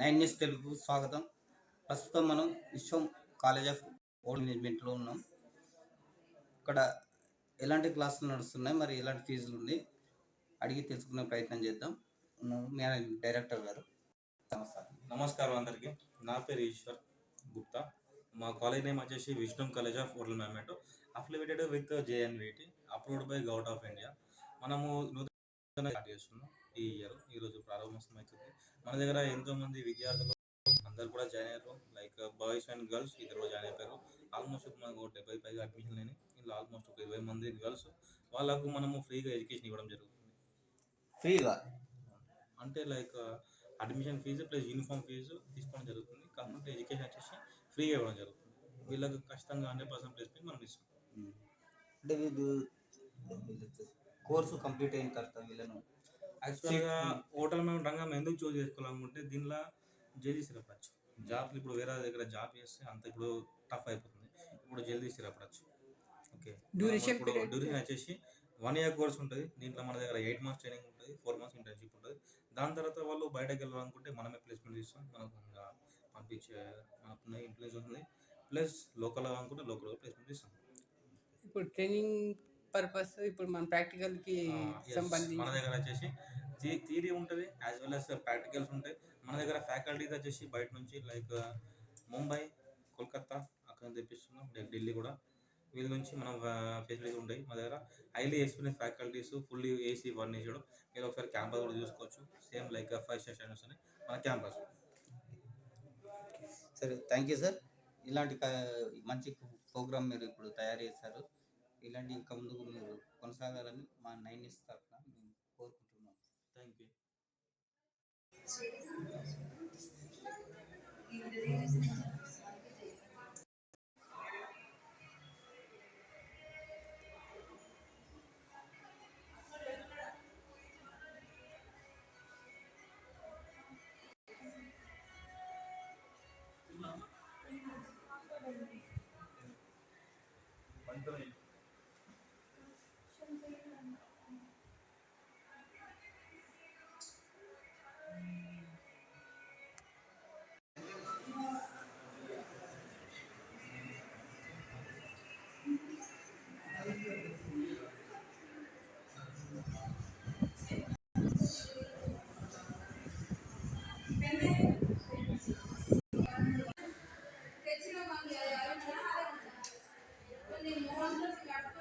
Nine news Telugu స్వాగతం. ప్రస్తుతం మనం విశ్వం కాలేజ్ ఆఫ్ ఓల్డ్ మేనేజ్మెంట్లో ఉన్నాం. ఇక్కడ ఎలాంటి క్లాసులు నడుస్తున్నాయి మరి ఎలాంటి ఫీజులు ఉన్నాయి అడిగి తెలుసుకునే ప్రయత్నం చేద్దాం. మేనేజ్ డైరెక్టర్ గారు. నమస్కారం. నమస్కారం అందరికీ. నా పేరు ఈశ్వర్ గుప్తా. మా కాలేజ్ నేమ్ వచ్చేసి Vishnu college of old management affiliated with JNVT approved by government of India. మనము స్టార్ట్ చేస్తున్నాం. ఈ ఇయర్ ఈరోజు ప్రారంభోత్సవం అవుతుంది మన దగ్గర ఎంతో మంది విద్యార్థులు అందరు కూడా జాయిన్ అయ్యారు. లైక్ బాయ్స్ అండ్ గర్ల్స్ ఇద్దరు జాయిన్ అయిపోయారు. ఆల్మోస్ట్ మనకు డెబ్బై పైగా అడ్మిషన్ అయినాయి ఇందులో ఆల్మోస్ట్ ఒక ఇరవై మంది గర్ల్స్ వాళ్ళకు మనము ఫ్రీగా ఎడ్యుకేషన్ ఇవ్వడం జరుగుతుంది. ఫ్రీగా? అంటే like admission fees plus uniform fees తీసుకోవడం జరుగుతుంది. కాకపోతే ఎడ్యుకేషన్ వచ్చేసి ఫ్రీగా ఇవ్వడం జరుగుతుంది. వీళ్ళకి ఖచ్చితంగా హండ్రెడ్ పర్సెంట్ ప్లేస్మెంట్ మనం ఇస్తాం అంటే కోర్సు కంప్లీట్ అయిన తర్వాత వీళ్ళను యాక్చువల్గా హోటల్ మేము రంగం ఎందుకు చూస్ చేసుకోవాలనుకుంటే దీనిలో జల్దీ స్థిరపడచ్చు జాబ్ ఇప్పుడు వేరే దగ్గర జాబ్ చేస్తే అంత ఇప్పుడు టఫ్ అయిపోతుంది. ఇప్పుడు జల్దీ స్థిరపడచ్చు ఓకే period. డ్యూరేషన్ వచ్చేసి వన్ ఇయర్ కోర్స్ ఉంటుంది. దీంట్లో మన దగ్గర ఎయిట్ మంత్స్ ట్రైనింగ్ ఉంటుంది. ఫోర్ మంత్స్ ఇంటర్న్షిప్ ఉంటుంది. దాని తర్వాత వాళ్ళు బయటకు వెళ్ళాలనుకుంటే మనమే ప్లేస్మెంట్ ఇస్తాం మనకు ఇంకా పంపించే మనకున్న ఇన్ఫ్లుయెన్స్ ఉంది. ప్లస్ లోకల్ అనుకుంటే లోకల్ ప్లేస్మెంట్ ఇస్తాం ఇప్పుడు ట్రైనింగ్ పర్పస్ ఇప్పుడు మన ప్రాక్టికల్కి ఆ, yes. సంబంధించి. మన దగ్గర వచ్చేసి థియరీ ఉంటుంది యాజ్ వెల్ అస్ ప్రాక్టికల్స్ ఉంటాయి. మన దగ్గర ఫ్యాకల్టీస్ వచ్చేసి బయట నుంచి లైక్ ముంబై కోల్కత్తా అక్కడ తెప్పిస్తున్నాం ఢిల్లీ కూడా. వీళ్ళ నుంచి మనం ఫెసిలిటీస్ ఉంటాయి మా దగ్గర. Highly experience faculties fully AC వర్ణించడం మీరు ఒకసారి క్యాంపస్ కూడా చూసుకోవచ్చు. Same like five star standards అని మన క్యాంపస్ సరే థ్యాంక్ యూ సార్ ఇలాంటి మంచి ప్రోగ్రామ్ మీరు ఇప్పుడు తయారు చేశారు. ఇలాంటి ఇంకా ముందుకు మీరు కొనసాగాలని మా నైన్ తరఫున మేము కోరుకుంటున్నాం. థ్యాంక్ యూ పంతొమ్మిది 我得摸往这这边。